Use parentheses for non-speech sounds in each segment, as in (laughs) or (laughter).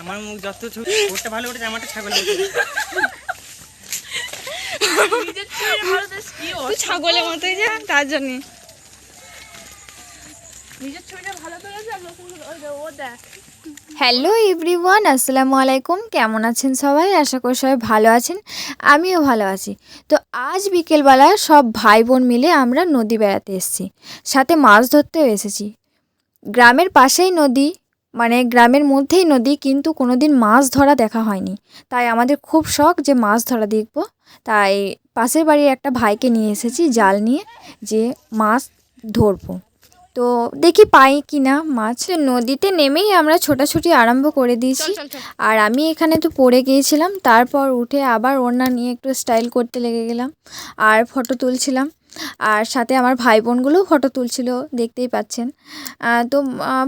আমার মুখ যত ছোট ওটা ভালো আমারটা ছাগল ছাগলের মতোই যে তার জন্যে। হ্যালো এভরিওয়ান আসসালামু আলাইকুম। কেমন আছেন সবাই? আশা করি সবাই ভালো আছেন। আমিও ভালো আছি। তো আজ বিকেলবেলা সব ভাই বোন মিলে আমরা নদী বেড়াতে এসেছি। সাথে মাছ ধরতেও এসেছি। গ্রামের পাশেই নদী। মানে গ্রামের মধ্যেই নদী কিন্তু কোনো দিন মাছ ধরা দেখা হয়নি। তাই আমাদের খুব শখ যে মাছ ধরা দেখব। তাই পাশের বাড়ির একটা ভাইকে নিয়ে এসেছি জাল নিয়ে যে মাছ ধরবো। তো দেখি পাই কি না মাছ। নদীতে নেমেই আমরা ছোটাছুটি আরম্ভ করে দিয়েছি। আর আমি এখানে তো পড়ে গিয়েছিলাম তারপর উঠে আবার ওড়না নিয়ে একটু স্টাইল করতে লেগে গেলাম আর ফটো তুলছিলাম। আর সাথে আমার ভাই বোনগুলোও ফটো তুলছিল দেখতেই পাচ্ছেন। তো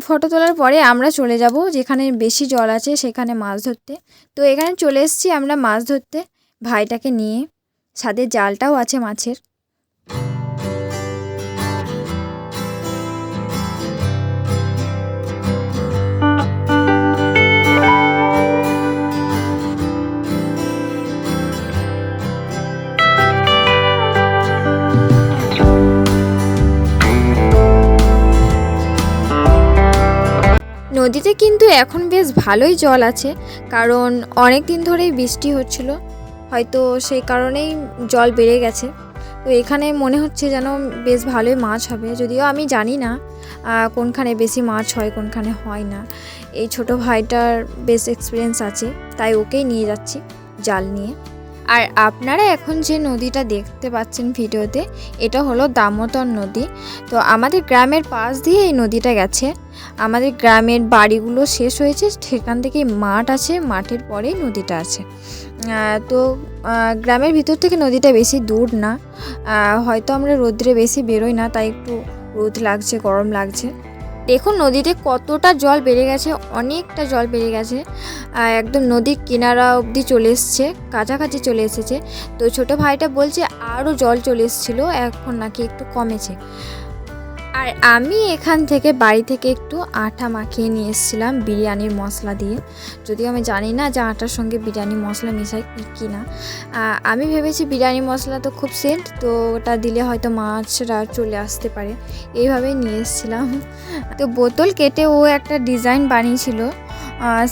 ফটো তোলার পরে আমরা চলে যাব যেখানে বেশি জল আছে সেখানে মাছ ধরতে। তো এখানে চলে এসেছি আমরা মাছ ধরতে ভাইটাকে নিয়ে। সাথে জালটাও আছে মাছের। নদীতে কিন্তু এখন বেশ ভালোই জল আছে, কারণ অনেক দিন ধরেই বৃষ্টি হচ্ছিল। হয়তো সেই কারণেই জল বেড়ে গেছে। তো এখানে মনে হচ্ছে যেন বেশ ভালোই মাছ হবে, যদিও আমি জানি না কোনখানে বেশি মাছ হয়, কোনখানে হয় না। এই ছোট ভাইটার বেশ এক্সপিরিয়েন্স আছে, তাই ওকেই নিয়ে যাচ্ছি জাল নিয়ে। আর আপনারা এখন যে নদীটা দেখতে পাচ্ছেন ভিডিওতে, এটা হলো দামোদর নদী। তো আমাদের গ্রামের পাশ দিয়ে এই নদীটা গেছে। আমাদের গ্রামের বাড়িগুলো শেষ হয়েছে, সেখান থেকে মাঠ আছে, মাঠের পরেই নদীটা আছে। তো গ্রামের ভিতর থেকে নদীটা বেশি দূর না। হয়তো আমরা রোদ্রে বেশি বেরোই না, তাই একটু রোদ লাগছে, গরম লাগছে। দেখুন, নদীতে কতটা জল বেড়ে গেছে, অনেকটা জল বেড়ে গেছে। একদম নদীর কিনারা অবধি চলে এসছে, কাছাকাছি চলে এসেছে। তো ছোটো ভাইটা বলছে আরও জল চলে এসেছিল, এখন নাকি একটু কমেছে। আর আমি এখান থেকে বাড়ি থেকে একটু আটা মাখিয়ে নিয়ে এসেছিলাম বিরিয়ানির মশলা দিয়ে। যদিও আমি জানি না যে আটার সঙ্গে বিরিয়ানি মশলা মিশাই কি না আমি ভেবেছি বিরিয়ানি মশলা তো খুব সেন্ট, তো ওটা দিলে হয়তো মাছরা চলে আসতে পারে। এইভাবেই নিয়ে এসেছিলাম। তো বোতল কেটে ও একটা ডিজাইন বানিয়েছিল।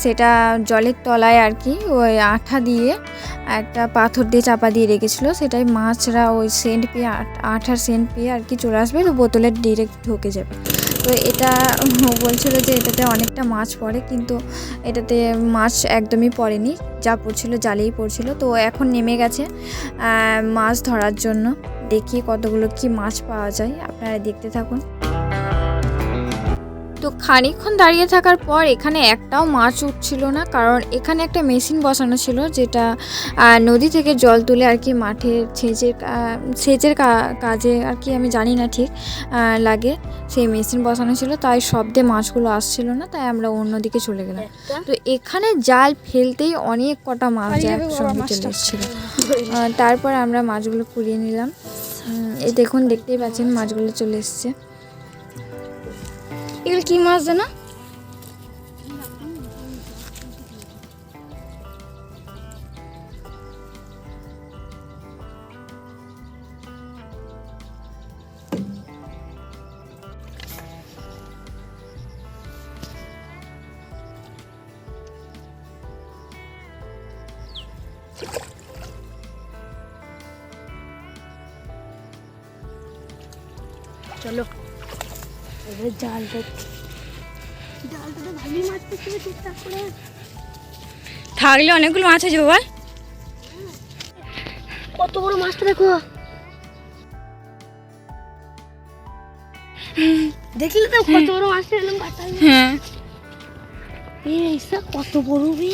সেটা জলের তলায় আর কি, ওই আঠা দিয়ে একটা পাথর দিয়ে চাপা দিয়ে রেখেছিল। সেটাই মাছরা ওই সেন্ট পেয়ে আঠার সেন্ট পেয়ে আর কি চলে আসবে, তো বোতলের ডিরেক্ট ঢুকে যাবে। তো এটা বলছিল যে এটাতে অনেকটা মাছ পড়ে, কিন্তু এটাতে মাছ একদমই পড়েনি, যা পড়ছিল জালেই পড়ছিল। তো এখন নেমে গেছে মাছ ধরার জন্য। দেখি কতগুলো কি মাছ পাওয়া যায়, আপনারা দেখতে থাকুন। তো খানিকক্ষণ দাঁড়িয়ে থাকার পর এখানে একটাও মাছ উঠছিল না কারণ এখানে একটা মেশিন বসানো ছিল যেটা নদী থেকে জল তুলে আর কি মাঠে সেচের সেচের কাজে আর কি আমি জানি না ঠিক লাগে। সেই মেশিন বসানো ছিল তাই শব্দে মাছগুলো আসছিল না তাই আমরা অন্যদিকে চলে গেলাম। তো এখানে জাল ফেলতেই অনেক কটা মাছ একসঙ্গে চলে। এসেছিল। তারপর আমরা মাছগুলো কুড়িয়ে নিলাম। এই দেখুন দেখতেই পাচ্ছেন মাছগুলো চলে এসছে। এগুলো কি মাছ জানো? এবার জালটা জালটা তো ভালোই মাছ পেয়েছিল ঠিকঠাক করে। থাকলে অনেকগুলো মাছ আছে বাবা কত বড় মাছটা দেখো। দেখলে তো কত বড় মাছটা এলাম বাটাই হ্যাঁ। এইসা কত বড় রে।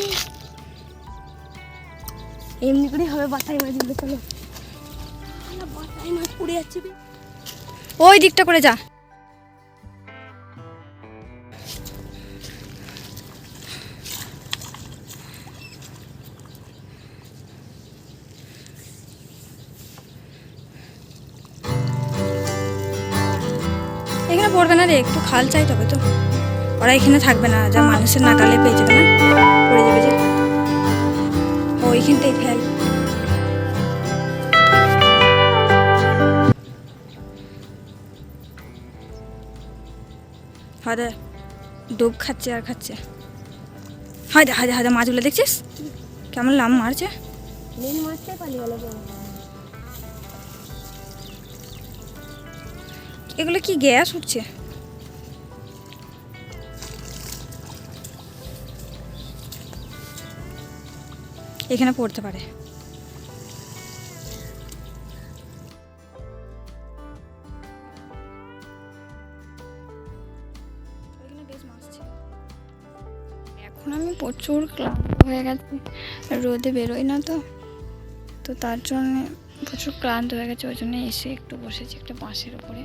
এমনি করে হবে বাটাই মাছগুলো চলো। আলা, বাটাই মাছ পড়ে যাচ্ছে বে। ওই দিকটা করে যা। এখানে পড়বে না রে, একটু খাল চাই তবে তো। ওরা এখানে থাকবে না, যা মানুষের নাগালে পেয়ে যাবে না। পড়ে যাবে যে। ও এইখানটাই ফেল। হাদে ডুব খাচ্ছে আর খাচ্ছে। হায়দে হায়দে হায়দে মাছগুলো দেখছিস? কেমন লাম মারছে। মাছটাই পালিয়ে গেল। এগুলো কি, গ্যাস উঠছে? এখানে পড়তে পারে। এখন আমি প্রচুর ক্লান্ত হয়ে গেছি। রোদে বেরোই না তো। তো তার জন্য প্রচুর ক্লান্ত হয়ে গেছে। ওই জন্য এসে একটু বসেছি একটা বাঁশের উপরে।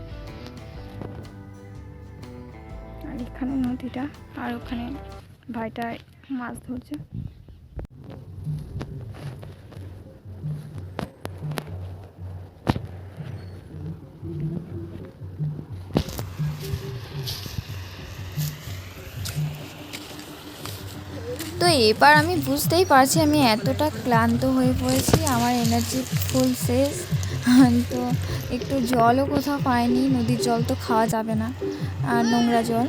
এখানে নদীটা আর ওখানে ভাইটা মাছ ধরছে। তো এবার আমি বুঝতেই পারছি, আমি এতটা ক্লান্ত হয়ে পড়েছি, আমার এনার্জি ফুল শেষ। (laughs) তো একটু জলও কোথাও পাইনি, নদীর জল তো খাওয়া যাবে না, আর নোংরা জল।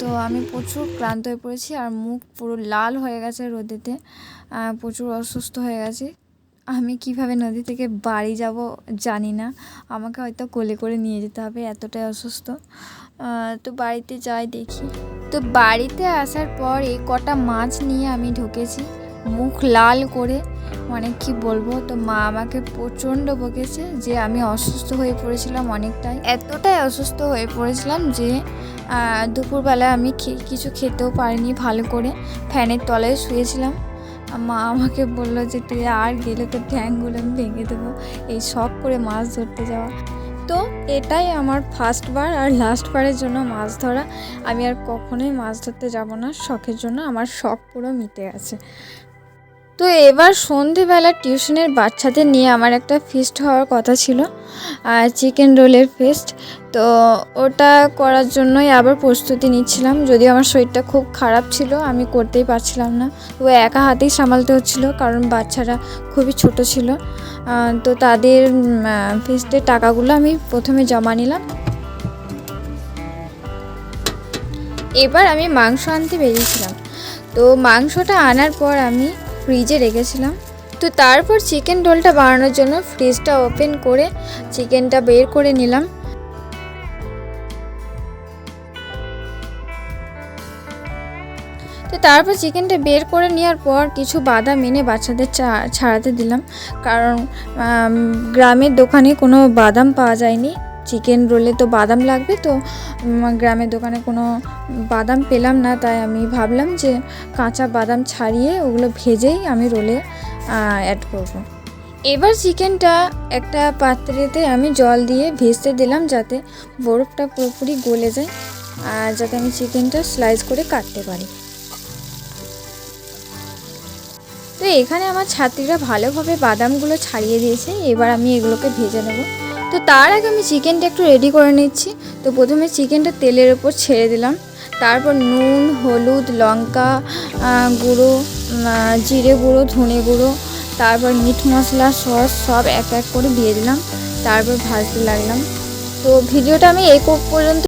তো আমি প্রচুর ক্লান্ত হয়ে পড়েছি আর মুখ পুরো লাল হয়ে গেছে রোদেতে প্রচুর অসুস্থ হয়ে গেছে। আমি কীভাবে নদী থেকে বাড়ি যাব জানি না, আমাকে হয়তো কোলে করে নিয়ে যেতে হবে, এতটাই অসুস্থ। তো বাড়িতে যাই দেখি। তো বাড়িতে আসার পর কটা মাছ নিয়ে আমি ঢুকেছি। মুখ লাল করে মানে কি বলব, তো মা আমাকে প্রচণ্ড বকেছে যে আমি অসুস্থ হয়ে পড়েছিলাম অনেকটাই। এতটাই অসুস্থ হয়ে পড়েছিলাম যে দুপুরবেলা আমি কিছু খেতেও পারিনি ভালো করে। ফ্যানের তলায় শুয়েছিলাম। মা আমাকে বলল যে, তুই আর গেলে তো ট্যাঙ্কগুলো আমি ভেঙে দেবো, এই শখ করে মাছ ধরতে যাওয়া। তো এটাই আমার ফার্স্টবার আর লাস্টবারের জন্য মাছ ধরা। আমি আর কখনোই মাছ ধরতে যাব না, শখের জন্য। আমার শখ পুরো মিটে গেছে। তো এবার সন্ধেবেলা টিউশনের বাচ্চাদের নিয়ে আমার একটা ফিস্ট হওয়ার কথা ছিল আর চিকেন রোলের ফিস্ট তো ওটা করার জন্যই আবার প্রস্তুতি নিচ্ছিলাম, যদিও আমার শরীরটা খুব খারাপ ছিল, আমি করতেই পারছিলাম না। তো একা হাতেই সামালতে হচ্ছিল, কারণ বাচ্চারা খুবই ছোট ছিল। তো তাদের ফিস্টের টাকাগুলো আমি প্রথমে জমা নিলাম। এবার আমি মাংস আনতে বেরিয়েছিলাম। তো মাংসটা আনার পর আমি ফ্রিজে রেখেছিলাম। তো তারপর চিকেন রোলটা বানানোর জন্য ফ্রিজটা ওপেন করে চিকেনটা বের করে নিলাম। তো তারপর চিকেনটা বের করে নেওয়ার পর কিছু বাদাম এনে বাচ্চাদের ছাড়াতে দিলাম। কারণ গ্রামের দোকানে কোনো বাদাম পাওয়া যায়নি। চিকেন রোলে তো বাদাম লাগবে, তো গ্রামের দোকানে কোনো বাদাম পেলাম না, তাই আমি ভাবলাম যে কাঁচা বাদাম ছাড়িয়ে ওগুলো ভেজেই আমি রোলে অ্যাড করব। এবার চিকেনটা একটা পাত্রেতে আমি জল দিয়ে ভেজতে দিলাম যাতে বরফটা পুরোপুরি গলে যায় আর যাতে আমি চিকেনটা স্লাইস করে কাটতে পারি তো এখানে আমার ছাত্রীরা ভালোভাবে বাদামগুলো ছাড়িয়ে দিয়েছে, এবার আমি এগুলোকে ভেজে নেব তো তার আগে আমি চিকেনটা একটু রেডি করে নিচ্ছি। তো প্রথমে চিকেনটা তেলের ওপর ছেড়ে দিলাম। তারপর নুন, হলুদ, লঙ্কা গুঁড়ো জিরে গুঁড়ো, ধনে গুঁড়ো, তারপর মিট মশলা সস সব এক এক করে দিয়ে দিলাম। তারপর ভাজতে লাগলাম। তো ভিডিওটা আমি এক পর্যন্ত